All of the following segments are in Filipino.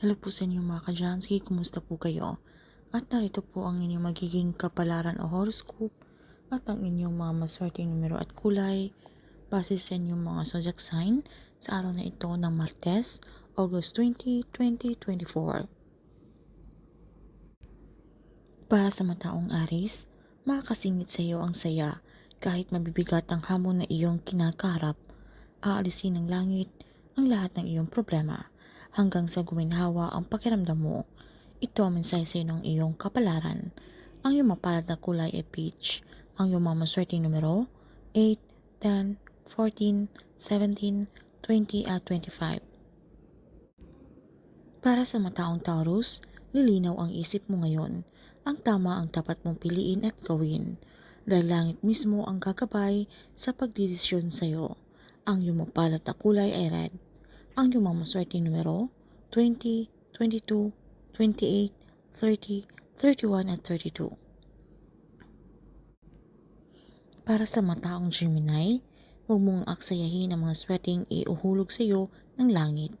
Hello po sa inyo mga kajansky, kumusta po kayo? At narito po ang inyong magiging kapalaran o horoscope at ang inyong mga maswerteng numero at kulay base sa inyong mga zodiac sign sa araw na ito ng Martes, August 20, 2024. Para sa mataong Aris, makakasingit sa iyo ang saya kahit mabibigat ang hamon na iyong kinakaharap. Aalisin ng langit ang lahat ng iyong problema hanggang sa guminhawa ang pakiramdam mo. Ito ang mensahe sa ng iyong kapalaran. Ang iyong mapalad na kulay ay peach. Ang iyong mga maswerteng numero 8, 10, 14, 17, 20 at 25. Para sa mataong Taurus, lilinaw ang isip mo ngayon. Ang tama ang dapat mong piliin at gawin. Dahil langit mismo ang gagabay sa pagdidesisyon sa iyo. Ang iyong mapalad na kulay ay red. Ang iyong mga maswerteng numero 20, 22, 28, 30, 31 at 32. Para sa mataong Gemini, huwag mong aksayahin ang mga swerteng iuhulog sa iyo ng langit.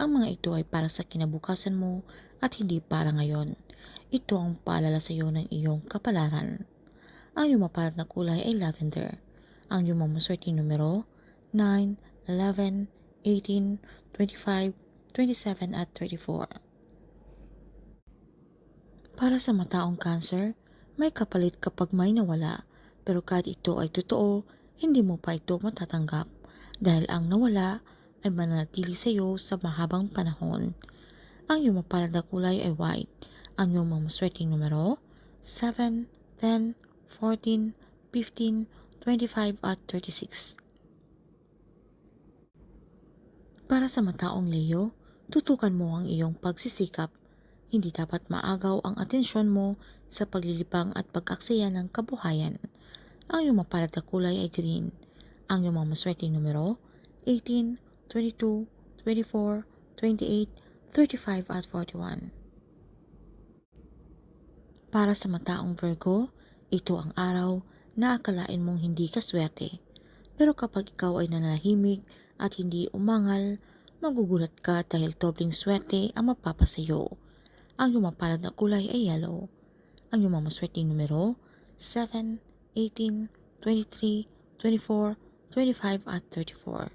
Ang mga ito ay para sa kinabukasan mo at hindi para ngayon. Ito ang paalala sa iyo ng iyong kapalaran. Ang iyong mapalad na kulay ay lavender. Ang iyong mga maswerteng numero 9, 11, 18, 25, 27 at 34. Para sa mataong cancer, may kapalit kapag may nawala. Pero kahit ito ay totoo, hindi mo pa ito matatanggap dahil ang nawala ay mananatili sa iyo sa mahabang panahon. Ang iyong mapalad na kulay ay white. Ang iyong mga maswerteng numero 7, 10, 14, 15, 25 at 36. Para sa mataong Leo, tutukan mo ang iyong pagsisikap. Hindi dapat maagaw ang atensyon mo sa paglilipang at pag-aksaya ng kabuhayan. Ang iyong mapalad na kulay ay green. Ang iyong mga maswerteng numero 18, 22, 24, 28, 35 at 41. Para sa mataong Virgo, ito ang araw na akalain mong hindi ka swerte. Pero kapag ikaw ay nananahimik at hindi umangal, magugulat ka dahil dobling swerte ang mapapasayo. Ang iyong mapalad na kulay ay yellow. Ang iyong mga maswerteng numero 7, 18, 23, 24, 25 at 34.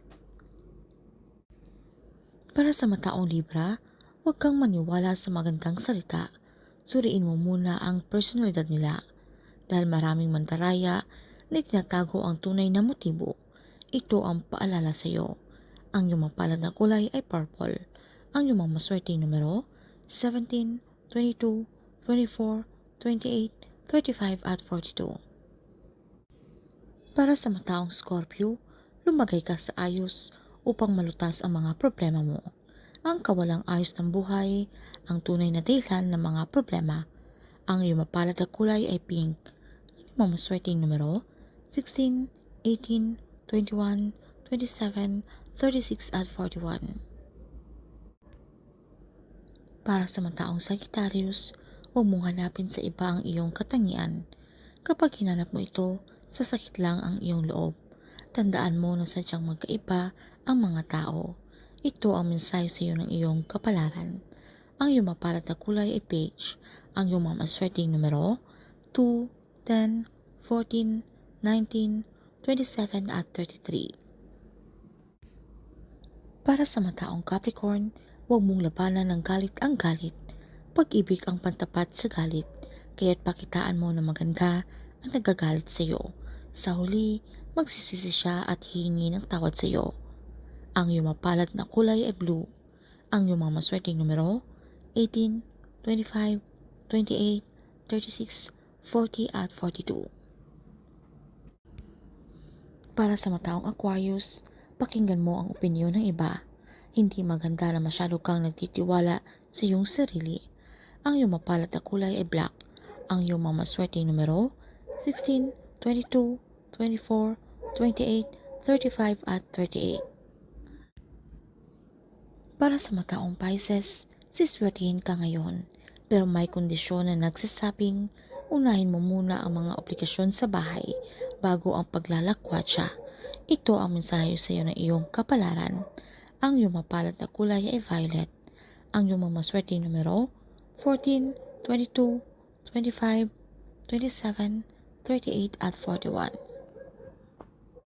Para sa mataong Libra, huwag kang maniwala sa magandang salita. Suriin mo muna ang personalidad nila dahil maraming mandaraya na tinatago ang tunay na motibo. Ito ang paalala sa iyo. Ang iyong mapalad na kulay ay purple. Ang iyong mga maswerteng numero 17, 22, 24, 28, 35 at 42. Para sa mataong Scorpio, lumagay ka sa ayos upang malutas ang mga problema mo. Ang kawalang ayos ng buhay, ang tunay na dahilan ng mga problema. Ang iyong mapalad na kulay ay pink. Ang mga maswerteng numero 16, 18, 21, 27, 36 at 41. Para sa mataong Sagittarius, huwag mong hanapin sa iba ang iyong katangian. Kapag hinanap mo ito, sasakit lang ang iyong loob. Tandaan mo na sadyang magkaiba ang mga tao. Ito ang mensahe sa iyo ng iyong kapalaran. Ang iyong mapalad na kulay ay beige. Ang iyong mga maswerteng numero 2, 10, 14, 19, 27 at 33. Para sa mataong Capricorn, huwag mong labanan ng galit ang galit. Pag-ibig ang pantapat sa galit, kaya't pakitaan mo na maganda ang nagagalit sa iyo. Sa huli, magsisisi siya at hihingi ng tawad sa iyo. Ang iyong mapalad na kulay ay blue. Ang iyong mga maswerteng numero 18, 25, 28, 36, 40 at 42. Para sa mataong Aquarius, pakinggan mo ang opinyon ng iba. Hindi maganda na masyado kang nagtitiwala sa iyong sarili. Ang iyong mapalad na kulay ay black. Ang iyong mga maswerteng numero 16, 22, 24, 28, 35 at 38. Para sa mataong Pisces, siswertihin ka ngayon. Pero may kondisyon na nagsasabing unahin mo muna ang mga obligasyon sa bahay bago ang paglalakwatsa. Ito ang mensahe sa iyo ng iyong kapalaran. Ang iyong mapalat na kulay ay violet. Ang iyong mamaswerte numero 14, 22, 25, 27, 38 at 41.